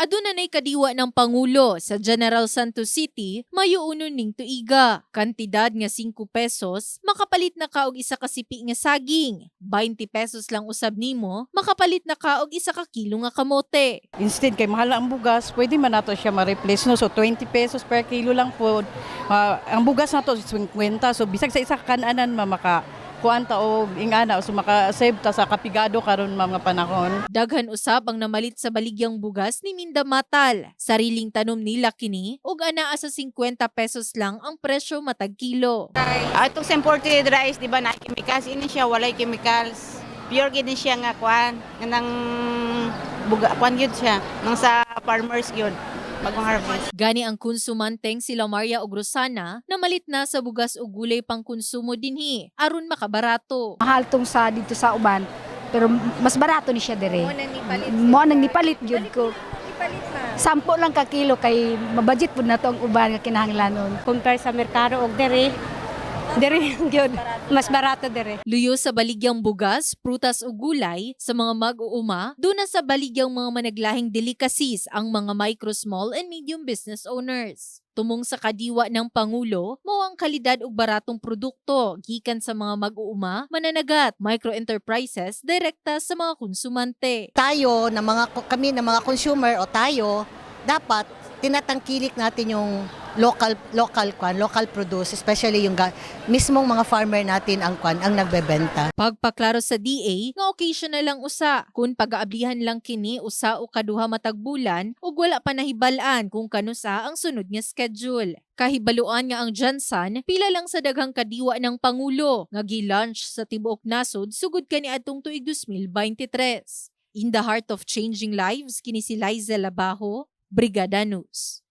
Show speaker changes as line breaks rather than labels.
Aduna nay kadiwa ng Pangulo sa General Santos City, mayuuno ning tuiga. Kantidad nga 5 pesos, makapalit na kaog isa ka sipi nga saging. 20 pesos lang usab nimo, makapalit na kaog isa ka kilo nga kamote.
Instead kay mahal ang bugas, pwede man nato siya ma-replace no. So 20 pesos per kilo lang po. Ah, ang bugas nato is 50. So bisag sa isa ka kananan ma maka kuanta o ingana so maka-save ta sa kapigado karon mga panahon.
Daghan usab ang namalit sa baligyang bugas ni Minda Matal. Sariling tanom nila kini ug anaa sa 50 pesos lang ang presyo matag kilo.
Ah, itong imported rice, di ba, na chemicals, ini siya, walay chemicals. Pure gini siya nga, kwan, nga nang buga, kwan yun siya, nang sa farmers yun, bagong harvest.
Gani ang konsumanteng sila Maria ug Rosana namalit na sa bugas ug gulay pang konsumo dinhi aron makabarato.
mahal tong sa dito sa uban pero mas barato ni siya dire. Mo nang nipalit. Gyud ko. sampo lang ka kilo kay mabudget pud na to ang uban nga kinahanglanon.
Compare sa merkado og dere dere gyud mas barato dere
Luyo sa baligyang bugas, prutas ug gulay sa mga mag-uuma, duna sa baligyang mga managlahing delicacies ang mga micro, small and medium business owners. Tumong sa kadiwa ng Pangulo, mao ang kalidad ug baratong produkto gikan sa mga mag-uuma, mananagat, micro-enterprises, direkta sa mga konsumante.
tayo na mga kami na mga consumer o tayo dapat tinatangkilik natin yung local local kwan, local produce especially yung mismong mga farmer natin ang kwan ang nagbebenta.
Pagpaklaro sa DA, nga occasional lang usa, kung pag-aablihan lang kini usa o kaduha matag bulan ug wala pa nahibalaan kung kanusa ang sunod nga schedule. Kahibaluan nga ang Jansan, pila lang sa daghang kadiwa ng Pangulo nga gi-launch sa tibuok nasod sugod kani atong tuig 2023. In the heart of changing lives, kini si Liza Labajo, Brigada News.